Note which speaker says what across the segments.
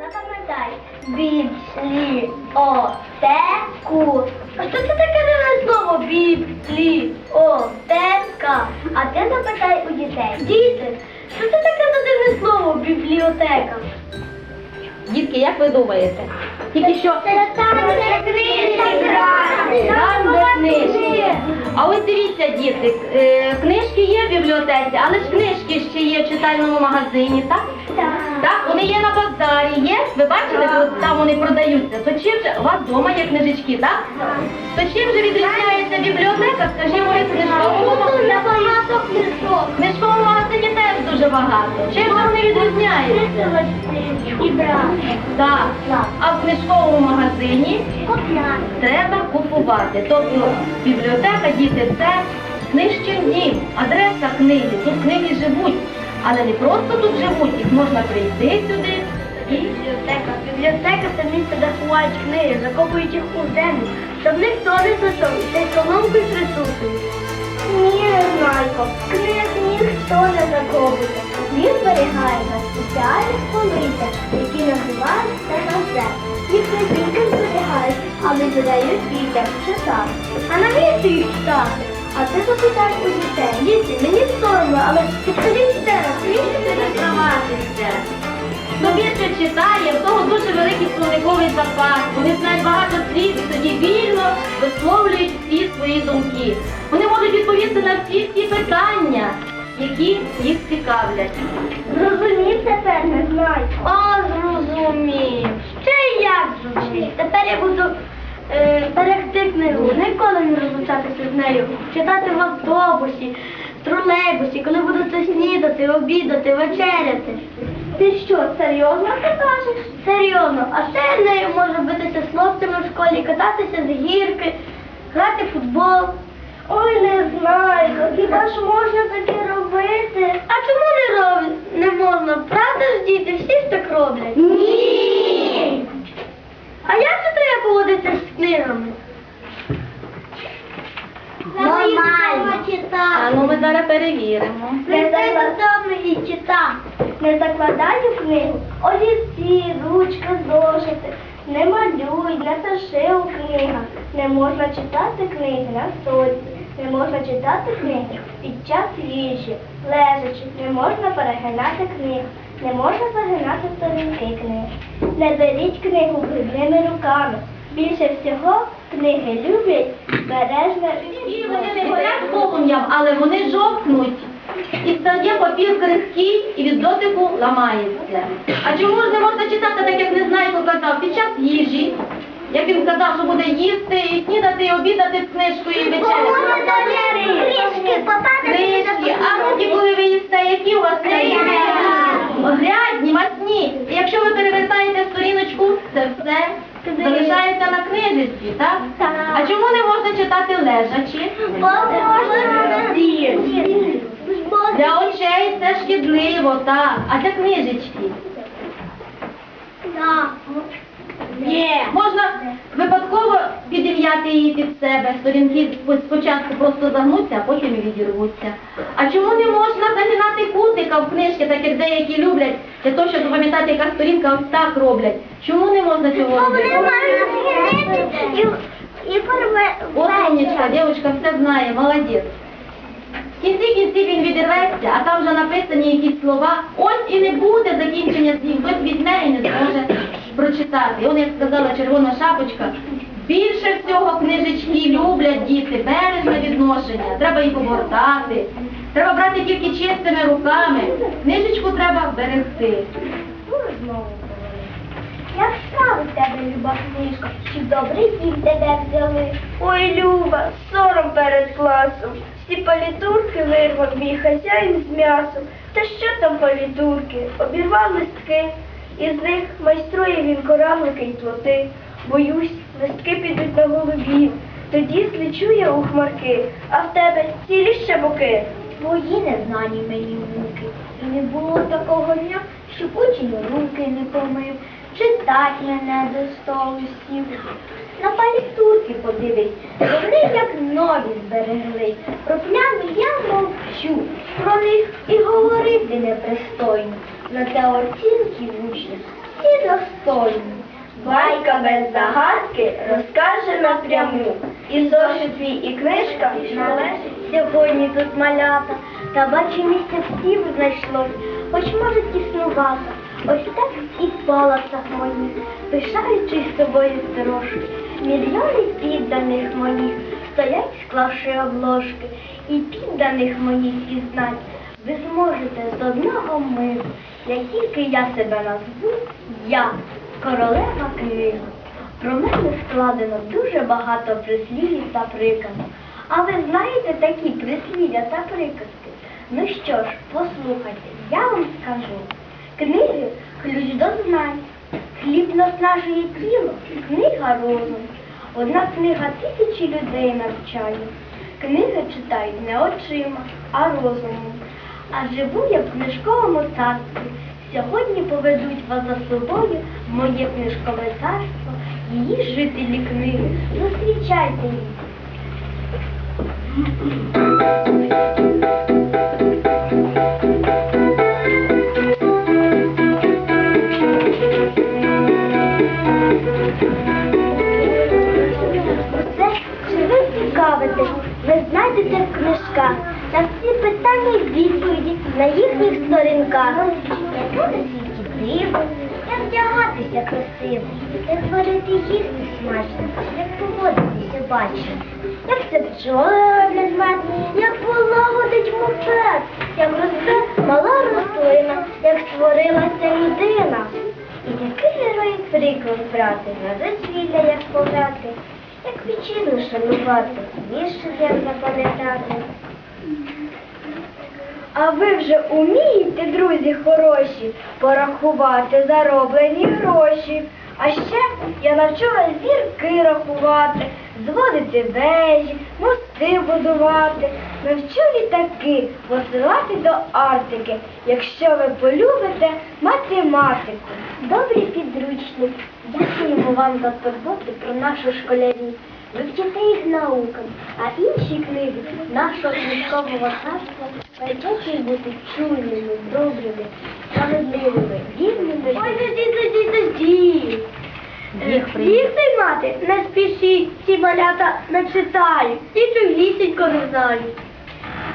Speaker 1: Запам'ятай, бібліотеку. А що це таке дивне слово бібліотека? А ти запитай у дітей. Діти, що це таке за дивне слово бібліотека?
Speaker 2: Дітки, як ви думаєте? Тільки що
Speaker 1: там, де книжки.
Speaker 2: А ось дивіться, діти, е, книжки є в бібліотеці, але ж книжки ще є в читальному магазині, так?
Speaker 1: Так.
Speaker 2: Вони є на базарі, є. Ви бачили, от там вони продаються. То чим же у вас вдома є книжечки, так? То чим же відрізняється бібліотека, скажімо, від книжкового магазину? Книжковому магазині теж дуже багато. Чим же вони відрізняються? Так. А в книжковому магазині треба купувати. Тобто бібліотека, діти, це книжчин дім, адреса книги. Тут книги живуть, але не просто тут живуть, їх можна прийти сюди і
Speaker 1: Бібліотека. Бібліотека це місце, де ховають книги, закопують їх у землю, щоб ніхто не зайшов і цей колонкою присутствує. Ні, Знайко, книг ніхто не закопує. Їх зберігають на спеціальних полицях, які називаються газет. Їх не тільки зберігають, але додають дітям читати. А навіщо їх читати? А ти запитай у дітей. Діти, мені соромно, але ще раз, навіщо ти розкриватися?
Speaker 2: Хто більше читає, в того дуже великий словниковий запас. Вони знають багато слів і тоді вільно висловлюють всі свої думки. Вони можуть відповісти на всі ці питання, які їх цікавлять.
Speaker 1: Зрозумів тепер не знаю. О, зрозумів. Ще й як зрозумів. Тепер я буду е, берегти книгу, ніколи не розлучатися з нею, читати в автобусі, в тролейбусі, коли будете снідати, обідати, вечеряти. Ти що, серйозно це кажеш? Серйозно. А ще нею можу битися з хлопцями в школі, кататися з гірки, грати в футбол. Ой, не знаю, хіба ж можна таке робити? А чому не роб... не можна? Правда ж діти, всі ж так роблять? Ні. А як це треба поводитися з книгами? Нормально.
Speaker 2: А ну ми зараз перевіримо.
Speaker 1: Не закладаю і читам. Не закладаю книгу. Олівці, ручки, зошити. Не малюй, не пиши у книгах. Не можна читати книги на стольці. Не можна читати книги під час їжі. Лежачи, не можна перегинати книг. Не можна загинати сторінки книг. Не беріть книгу брудними руками. Більше всього книги люблять бережне.
Speaker 2: І вони не горять полум'ям, але вони жовкнуть. І стає папір крихкий і від дотику ламається. А чому ж не можна читати, так як Незнайко казав, під час їжі? Як він казав, що буде їсти і снідати, і обідати з книжкою і Книжки, а тоді, коли ви їсте, які у вас книжки? Грязні, масні. І якщо ви перевертаєте сторіночку, це все залишається на книжечці, так?
Speaker 1: Так.
Speaker 2: А чому не можна читати лежачи? Для очей це шкідливо, так. А для книжечки?
Speaker 1: Є.
Speaker 2: Можна випадково підім'яти її під себе. Сторінки спочатку просто загнуться, а потім і відірвуться. А чому не можна загинати кутика в книжки, так як деякі люблять, для того, щоб запам'ятати, яка сторінка ось так роблять? Чому не можна цього робити? От умничка, дівчинка все знає, молодець. Кінці кінці він відірветься, а там вже написані якісь слова. Ось і не буде закінчення слів. Хтось візьме і не зможе прочитати. І он, як сказала червона шапочка, більше всього книжечки люблять діти, бережне відношення. Треба їх обгортати. Треба брати тільки чистими руками. Книжечку треба берегти.
Speaker 1: Як справи тебе, Люба книжка, чи добрий дім тебе взяли? Ой, Люба, сором перед класом. Всі палітурки вирвав мій хазяїн з м'ясом. Та що там палітурки? Обірвав листки. Із них майструє він коралики й плоти. Боюсь, листки підуть на голубів. Тоді злечу я у хмарки, а в тебе цілі ще боки. Твої незнані мені муки. І не було такого дня, щоб учень руки не помив, читать мене до столу сів. На палітурки подивись, вони як нові зберегли. Про плями я мовчу, про них і говорити непристойно. Те оцінки в учнях всі достойні. Байка без загадки розкаже напряму. І зошит твій, і книжка належить сьогодні тут малята. Та бачу місця всім знайшлось, хоч може тіснувато. Ось так і в палацах моїх, пишаючись собою трошки. Мільйони підданих моїх стоять, склавши обложки, і підданих моїх пізнать ви зможете з одного миру, як тільки я себе назву, я королева книга. Про мене складено дуже багато прислів'їв та приказок. А ви знаєте такі прислів'я та приказки? Ну що ж, послухайте, я вам скажу. Книги ключ до знань. Хліб наснажує тіло, книга розум. Одна книга тисячі людей навчає. Книги читають не очима, а розумом. А живу я в книжковому царстві. Сьогодні поведуть вас за собою моє книжкове царство. Її жителі книги. Зустрічайте їх. Цікавитесь, ви знайдете в книжках. На всі питання й відповіді на їхніх сторінках. Яке на світі диво, як вдягатися красиво, як зварити їсти смачно, як поводитися бачно, як це пчоли роблять мед, як полагодить мопед, як росте мала рослина, як створилася людина. І такий герой приклад брати, на дозвілля як пограти, як вічину шанувати, вірші як запам'ятати. А ви вже умієте, друзі хороші, порахувати зароблені гроші. А ще я навчила зірки рахувати, зводити вежі, мости будувати, навчу літаки посилати до Арктики, якщо ви полюбите математику. Добрий підручник, дякуємо вам за турботу про нашу школярів. Ви вчите їх наукам, а інші книги нашого книжкового царства навчать бути чуйними, добрими, справедливими, вірними. Ой, дожді, дожді, дожді.
Speaker 2: Їх прийде.
Speaker 1: Їх мати, не спішіть, ці малята не читають, і чугісінько не знають.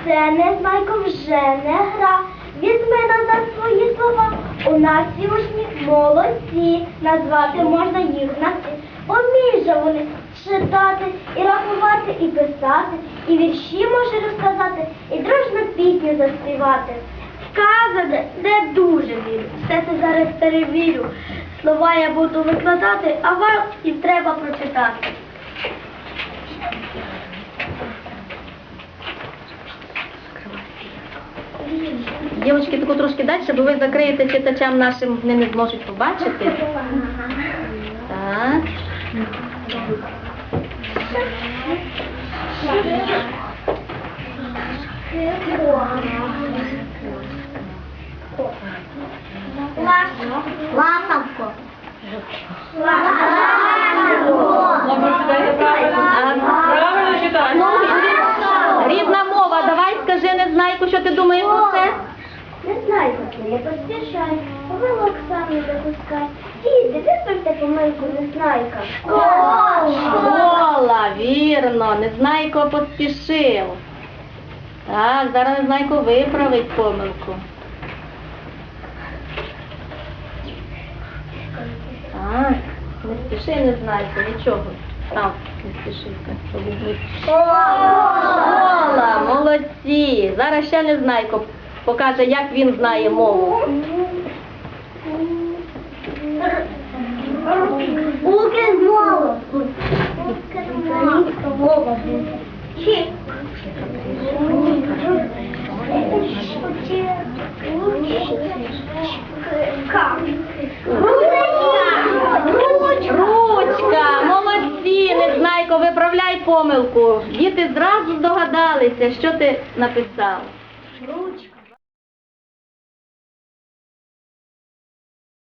Speaker 1: Це незнайко вже не гра. Візьми назад свої слова. У нас учні молодці. Назвати можна їх на всі. Уміють же вони читати, і рахувати, і писати, і вірші може розказати, і дружно пісню заспівати. Сказане не дуже вірю. Все це зараз перевірю. Слова я буду викладати, а вам їм треба прочитати.
Speaker 2: Дівчатки, таку трошки далі, бо ви закриєте читачам нашим, вони не зможуть побачити. Так.
Speaker 1: Ласавко.
Speaker 3: Правильно читаєш.
Speaker 2: Рідна мова, давай скажи, Незнайку, що ти думаєш про це?
Speaker 1: Не знаю, як не поспішай, вилок сам не допускай. Діти, виправте помилку незнайка.
Speaker 2: Вірно, Незнайко поспішив. Так, зараз Незнайко виправить помилку. Так, не спіши, Незнайко, нічого. Там, не спіши. Школа, молодці. Зараз ще Незнайко покаже, як він знає мову.
Speaker 1: Укрмова. Українська?
Speaker 2: Ручка, молодці, Незнайко, виправляй помилку. Діти зразу здогадалися, що ти написав.